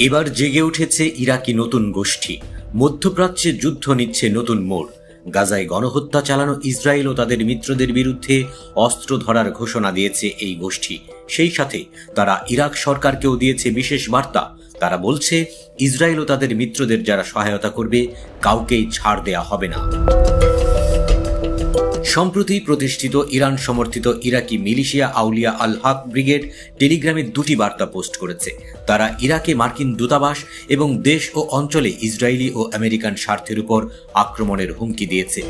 এবার জেগে উঠেছে ইরাকি নতুন গোষ্ঠী। মধ্যপ্রাচ্যে যুদ্ধ নিচ্ছে নতুন মোড়। গাজায় গণহত্যা চালানো ইসরায়েল ও তাদের মিত্রদের বিরুদ্ধে অস্ত্র ধরার ঘোষণা দিয়েছে এই গোষ্ঠী। সেই সাথে তারা ইরাক সরকারকেও দিয়েছে বিশেষ বার্তা। তারা বলছে, ইসরায়েল ও তাদের মিত্রদের যারা সহায়তা করবে, কাউকেই ছাড় দেয়া হবে না। সম্প্রতি প্রতিষ্ঠিত ইরান সমর্থিত ইরাকি মিলিশিয়া আউলিয়া আল হক ব্রিগেড টেলিগ্রামে দুটি বার্তা পোস্ট করেছে। তারা ইরাকে মার্কিন দূতাবাস এবং দেশ ও অঞ্চলে ইসরায়েলি ও আমেরিকান স্বার্থের উপর আক্রমণের হুমকি দিয়েছে।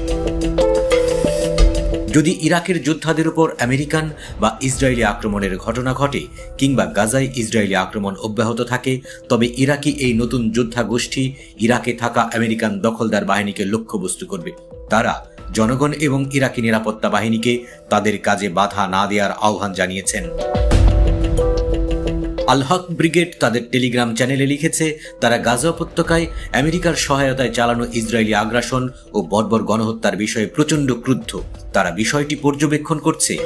যদি ইরাকের যোদ্ধাদের উপর আমেরিকান বা ইসরায়েলি আক্রমণের ঘটনা ঘটে কিংবা গাজায় ইসরায়েলি আক্রমণ অব্যাহত থাকে, তবে ইরাকি এই নতুন যোদ্ধা গোষ্ঠী ইরাকে থাকা আমেরিকান দখলদার বাহিনীকে লক্ষ্যবস্তু করবে। তারা জনগণ এবং ইরাকি নিরাপত্তা বাহিনীকে তাদের কাজে বাধা না দেওয়ার আহ্বান জানিয়েছেন। আলহক ব্রিগেড তাদের টেলিগ্রাম চ্যানেলে লিখেছে, তারা গাজা উপত্যকায় আমেরিকার সহায়তায় চালানো ইসরায়েলি আগ্রাসন ও বর্বর গণহত্যার বিষয়ে প্রচণ্ড ক্রুদ্ধ। তারা বিষয়টি পর্যবেক্ষণ করছে।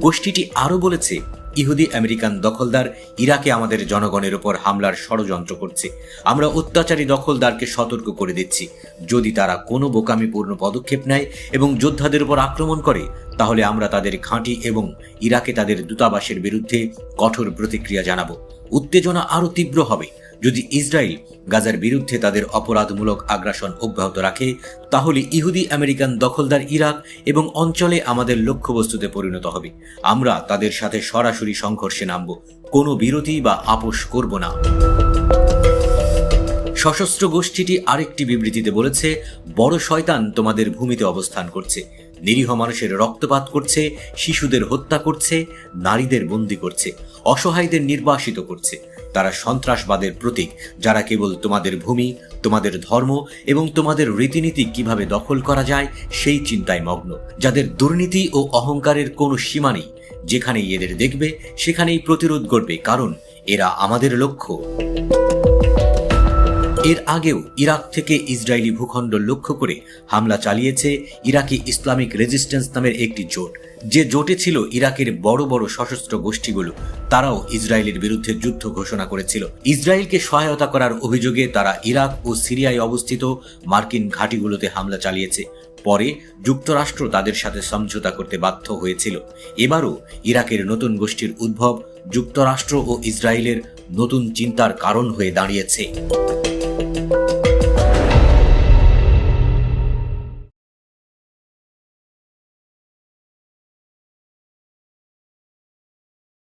গোষ্ঠীটি আরও বলেছে ইহুদি আমেরিকান দখলদার ইরাকে আমাদের জনগণের ওপর হামলার ষড়যন্ত্র করছে। আমরা অত্যাচারী দখলদারকে সতর্ক করে দিচ্ছি। যদি তারা কোনো বোকামিপূর্ণ পদক্ষেপ নেয় এবং যোদ্ধাদের উপর আক্রমণ করে, তাহলে আমরা তাদের খাঁটি এবং ইরাকে তাদের দূতাবাসের বিরুদ্ধে কঠোর প্রতিক্রিয়া জানাব। উত্তেজনা আরও তীব্র হবে। যদি ইসরায়েল গাজার বিরুদ্ধে তাদের অপরাধমূলক আগ্রাসন অব্যাহত রাখে, তাহলে ইহুদি আমেরিকান দখলদার ইরাক এবং অঞ্চলে আমাদের লক্ষ্যবস্তুতে পরিণত হবে। আমরা তাদের সাথে সরাসরি সংঘর্ষে নামব। কোনো বিরতি বা আপোষ করব না। সশস্ত্র গোষ্ঠীটি আরেকটি বিবৃতিতে বলেছে, বড় শয়তান তোমাদের ভূমিতে অবস্থান করছে। নিরীহ মানুষের রক্তপাত করছে, শিশুদের হত্যা করছে, নারীদের বন্দি করছে, অসহায়দের নির্বাসিত করছে। তারা সন্ত্রাসবাদের প্রতীক, যারা কেবল তোমাদের ভূমি, তোমাদের ধর্ম এবং তোমাদের রীতিনীতি কীভাবে দখল করা যায় সেই চিন্তায় মগ্ন। যাদের দুর্নীতি ও অহংকারের কোনো সীমা নেই, যেখানেই এদের দেখবে, সেখানেই প্রতিরোধ করবে কারণ এরা আমাদের লক্ষ্য। এর আগেও ইরাক থেকে ইসরায়েলি ভূখণ্ড লক্ষ্য করে হামলা চালিয়েছে ইরাকি ইসলামিক রেজিস্ট্যান্স নামের একটি জোট। যে জোটে ছিল ইরাকের বড় বড় সশস্ত্র গোষ্ঠীগুলো, তারাও ইসরায়েলের বিরুদ্ধে যুদ্ধ ঘোষণা করেছিল। ইসরায়েলকে সহায়তা করার অভিযোগে তারা ইরাক ও সিরিয়ায় অবস্থিত মার্কিন ঘাঁটিগুলোতে হামলা চালিয়েছে। পরে যুক্তরাষ্ট্র তাদের সাথে সমঝোতা করতে বাধ্য হয়েছিল। এবারও ইরাকের নতুন গোষ্ঠীর উদ্ভব যুক্তরাষ্ট্র ও ইসরায়েলের নতুন চিন্তার কারণ হয়ে দাঁড়িয়েছে।